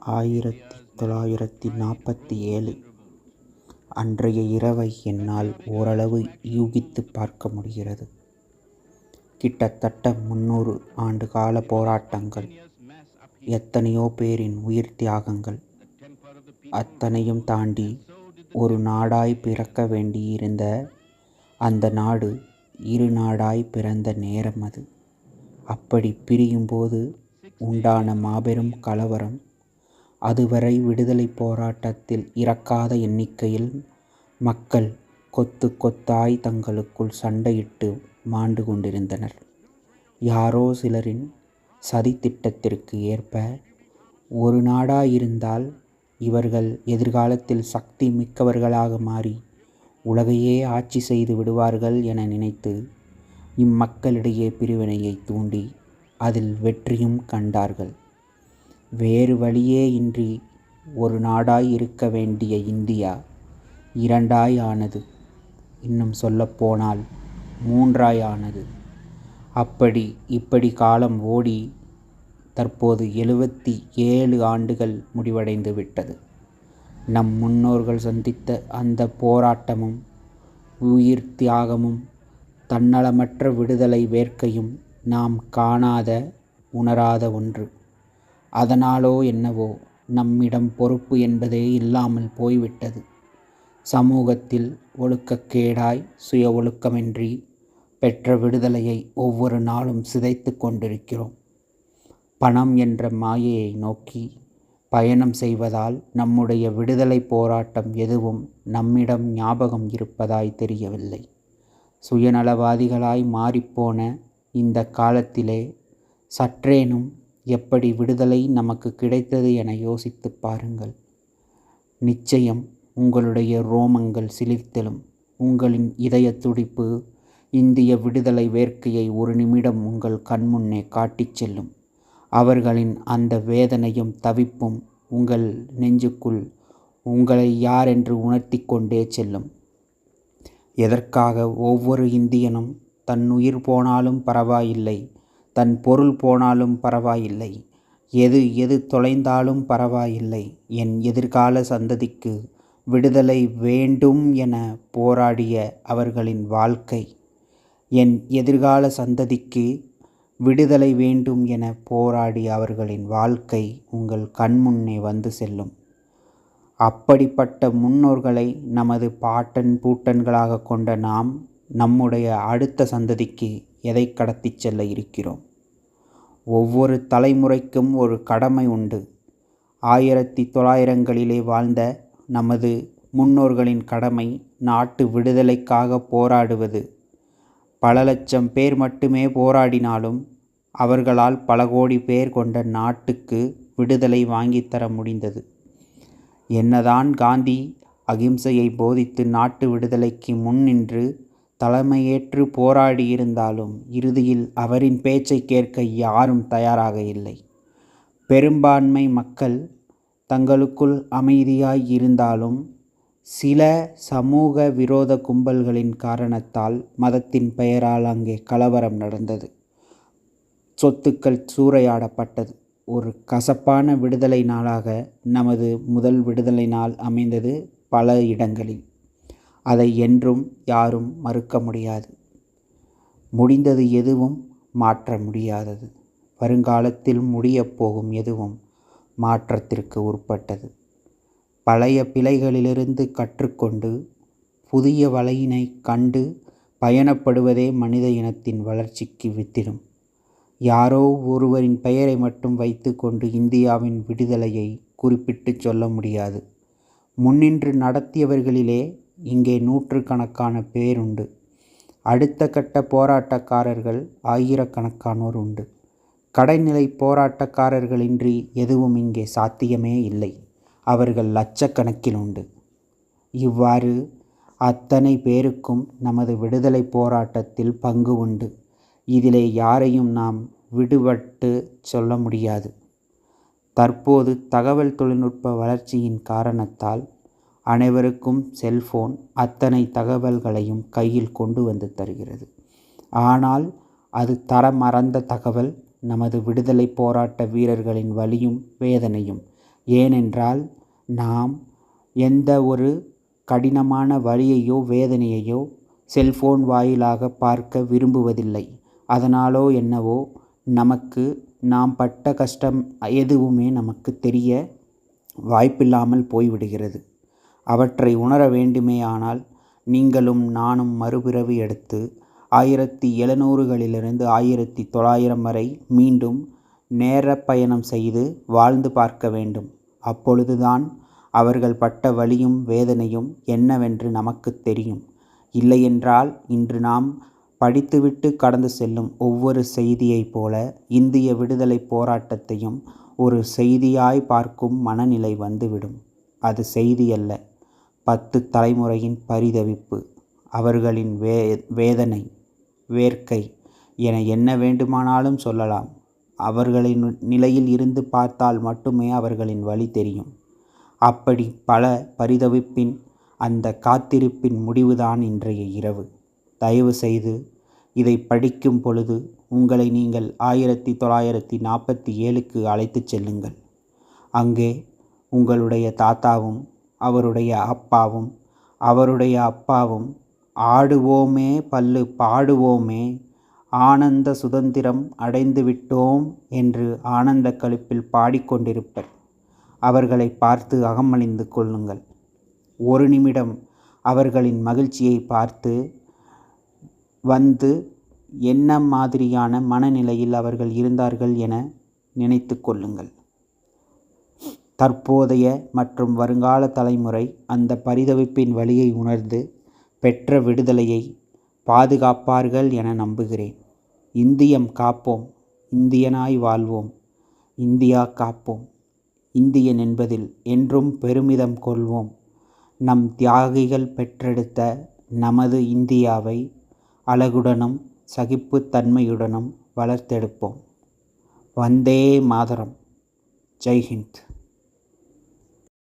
ஆயிரத்தி தொள்ளாயிரத்தி நாற்பத்தி ஏழு. அன்றைய இரவை என்னால் ஓரளவு யூகித்து பார்க்க முடிகிறது. கிட்டத்தட்ட முன்னூறு ஆண்டு கால போராட்டங்கள் எத்தனையோ பேரின் உயிர் தியாகங்கள் அத்தனையும் தாண்டி ஒரு நாடாய் பிறக்க வேண்டியிருந்த அந்த நாடு இரு நாடாய் பிறந்த நேரம் அது. அப்படி பிரியும்போது உண்டான மாபெரும் கலவரம் அதுவரை விடுதலை போராட்டத்தில் இறக்காத எண்ணிக்கையில் மக்கள் கொத்து கொத்தாய் தங்களுக்குள் சண்டையிட்டு மாண்டு கொண்டிருந்தனர். யாரோ சிலரின் சதித்திட்டத்திற்கு ஏற்ப ஒரு நாடாயிருந்தால் இவர்கள் எதிர்காலத்தில் சக்தி மிக்கவர்களாக மாறி உலகையே ஆட்சி செய்து விடுவார்கள் என நினைத்து இம்மக்களிடையே பிரிவினையை தூண்டி அதில் வெற்றியும் கண்டார்கள். வேறு வழியே இன்றி ஒரு நாடாய் இருக்க வேண்டிய இந்தியா இரண்டாய் ஆனது. இன்னும் சொல்லப்போனால் மூன்றாய் ஆனது. அப்படி இப்படி காலம் ஓடி தற்போது எழுபத்தி ஏழு ஆண்டுகள் முடிவடைந்து விட்டது. நம் முன்னோர்கள் சந்தித்த அந்த போராட்டமும் உயிர் தியாகமும் தன்னலமற்ற விடுதலை வேர்க்கையும் நாம் காணாத உணராத ஒன்று. அதனாலோ என்னவோ நம்மிடம் பொறுப்பு என்பதே இல்லாமல் போய்விட்டது. சமூகத்தில் ஒழுக்கக்கேடாய் சுய ஒழுக்கமின்றி பெற்ற விடுதலையை ஒவ்வொரு நாளும் சிதைத்து கொண்டிருக்கிறோம். பணம் என்ற மாயையை நோக்கி பயணம் செய்வதால் நம்முடைய விடுதலை போராட்டம் எதுவும் நம்மிடம் ஞாபகம் இருப்பதாய் தெரியவில்லை. சுயநலவாதிகளாய் மாறிப்போன இந்த காலத்திலே சற்றேனும் எப்படி விடுதலை நமக்கு கிடைத்தது என யோசித்துப் பாருங்கள். நிச்சயம் உங்களுடைய ரோமங்கள் சிலிர்த்தெழும் உங்களின் இதய துடிப்பு இந்திய விடுதலை வேர்க்கையை ஒரு நிமிடம் உங்கள் கண்முன்னே காட்டிச் செல்லும். அவர்களின் அந்த வேதனையும் தவிப்பும் உங்கள் நெஞ்சுக்குள் உங்களை யாரென்று உணர்த்தி கொண்டே செல்லும். எதற்காக ஒவ்வொரு இந்தியனும் தன் உயிர் போனாலும் பரவாயில்லை. தன் பொருள் போனாலும் பரவாயில்லை. எது எது தொலைந்தாலும் பரவாயில்லை. என் எதிர்கால சந்ததிக்கு விடுதலை வேண்டும் என போராடிய அவர்களின் வாழ்க்கை. என் எதிர்கால சந்ததிக்கு விடுதலை வேண்டும் என போராடிய அவர்களின் வாழ்க்கை உங்கள் கண்முன்னே வந்து செல்லும். அப்படிப்பட்ட முன்னோர்களை நமது பாட்டன் பூட்டன்களாக கொண்ட நாம் நம்முடைய அடுத்த சந்ததிக்கு எதை கடத்திச் செல்ல இருக்கிறோம்? ஒவ்வொரு தலைமுறைக்கும் ஒரு கடமை உண்டு. ஆயிரத்தி தொள்ளாயிரங்களிலே வாழ்ந்த நமது முன்னோர்களின் கடமை நாட்டு விடுதலைக்காக போராடுவது. பல லட்சம் பேர் மட்டுமே போராடினாலும் அவர்களால் பல கோடி பேர் கொண்ட நாட்டுக்கு விடுதலை வாங்கித்தர முடிந்தது. என்னதான் காந்தி அகிம்சையை போதித்து நாட்டு விடுதலைக்கு முன்னின்று தலைமையேற்று போராடியிருந்தாலும் இறுதியில் அவரின் பேச்சை கேட்க யாரும் தயாராக இல்லை. பெரும்பான்மை மக்கள் தங்களுக்குள் அமைதியாய் இருந்தாலும் சில சமூக விரோத கும்பல்களின் காரணத்தால் மதத்தின் பெயரால் அங்கே கலவரம் நடந்தது. சொத்துக்கள் சூறையாடப்பட்டது. ஒரு கசப்பான விடுதலை நாளாக நமது முதல் விடுதலை நாள் அமைந்தது பல இடங்களில். அதை என்றும் யாரும் மறுக்க முடியாது. முடிந்தது எதுவும் மாற்ற முடியாதது. வருங்காலத்தில் முடியப் போகும் எதுவும் மாற்றத்திற்கு உட்பட்டது. பழைய பிழைகளிலிருந்து கற்றுக்கொண்டு புதிய வலையினை கண்டு பயணப்படுவதே மனித இனத்தின் வளர்ச்சிக்கு வித்திடும். யாரோ ஒருவரின் பெயரை மட்டும் வைத்து கொண்டு இந்தியாவின் விடுதலையை குறிப்பிட்டு சொல்ல முடியாது. முன்னின்று நடத்தியவர்களிலே இங்கே நூற்றுக்கணக்கான பேருண்டு. அடுத்த கட்ட போராட்டக்காரர்கள் ஆயிரக்கணக்கானோர் உண்டு. கடைநிலை போராட்டக்காரர்களின்றி எதுவும் இங்கே சாத்தியமே இல்லை. அவர்கள் லட்சக்கணக்கில் உண்டு. இவ்வாறு அத்தனை பேருக்கும் நமது விடுதலை போராட்டத்தில் பங்கு உண்டு. இதிலே யாரையும் நாம் விடுபட்டு சொல்ல முடியாது. தற்போது தகவல் தொழில்நுட்ப வளர்ச்சியின் காரணத்தால் அனைவருக்கும் செல்போன் அத்தனை தகவல்களையும் கையில் கொண்டு வந்து தருகிறது. ஆனால் அது தரமறந்த தகவல் நமது விடுதலை போராட்ட வீரர்களின் வலியும் வேதனையும். ஏனென்றால் நாம் எந்த ஒரு கடினமான வழியையோ வேதனையையோ செல்போன் வாயிலாக பார்க்க விரும்புவதில்லை. அதனாலோ என்னவோ நமக்கு நாம் பட்ட கஷ்டம் எதுவுமே நமக்கு தெரிய வாய்ப்பில்லாமல் போய்விடுகிறது. அவற்றை உணர வேண்டுமேயானால் நீங்களும் நானும் மறுபிறவி எடுத்து ஆயிரத்தி எழுநூறுகளிலிருந்து ஆயிரத்தி தொள்ளாயிரம் வரை மீண்டும் நேர பயணம் செய்து வாழ்ந்து பார்க்க வேண்டும். அப்பொழுதுதான் அவர்கள் பட்ட வலியும் வேதனையும் என்னவென்று நமக்கு தெரியும். இல்லையென்றால் இன்று நாம் படித்துவிட்டு கடந்து செல்லும் ஒவ்வொரு செய்தியைப் போல இந்திய விடுதலை போராட்டத்தையும் ஒரு செய்தியாய் பார்க்கும் மனநிலை வந்துவிடும். அது செய்தி அல்ல பத்து தலைமுறையின் பரிதவிப்பு அவர்களின் வே வேதனை வேர்க்கை என என்ன வேண்டுமானாலும் சொல்லலாம். அவர்களின் நிலையில் இருந்து பார்த்தால் மட்டுமே அவர்களின் வழி தெரியும். அப்படி பல பரிதவிப்பின் அந்த காத்திருப்பின் முடிவுதான் இன்றைய இரவு. தயவு செய்து இதை படிக்கும் பொழுது உங்களை நீங்கள் ஆயிரத்தி தொள்ளாயிரத்தி நாற்பத்தி ஏழுக்கு அழைத்துச் செல்லுங்கள். அங்கே உங்களுடைய தாத்தாவும் அவருடைய அப்பாவும் அவருடைய அப்பாவும் ஆடுவோமே பல்லு பாடுவோமே ஆனந்த சுதந்திரம் அடைந்து விட்டோம் என்று ஆனந்த கழிப்பில் பாடிக்கொண்டிருப்பர் அவர்களை பார்த்து அகமணிந்து கொள்ளுங்கள். ஒரு நிமிடம் அவர்களின் மகிழ்ச்சியை பார்த்து வந்து என்ன மாதிரியான மனநிலையில் அவர்கள் இருந்தார்கள் என நினைத்து கொள்ளுங்கள். தற்போதைய மற்றும் வருங்கால தலைமுறை அந்த பரிதவிப்பின் வழியை உணர்ந்து பெற்ற விடுதலையை பாதுகாப்பார்கள் என நம்புகிறேன். இந்தியம் காப்போம். இந்தியனாய் வாழ்வோம். இந்தியா காப்போம். இந்தியன் என்பதில் என்றும் பெருமிதம் கொள்வோம். நம் தியாகிகள் பெற்றெடுத்த நமது இந்தியாவை அழகுடனும் சகிப்புத்தன்மையுடனும் வளர்த்தெடுப்போம். வந்தே மாதரம். ஜெய்ஹிந்த்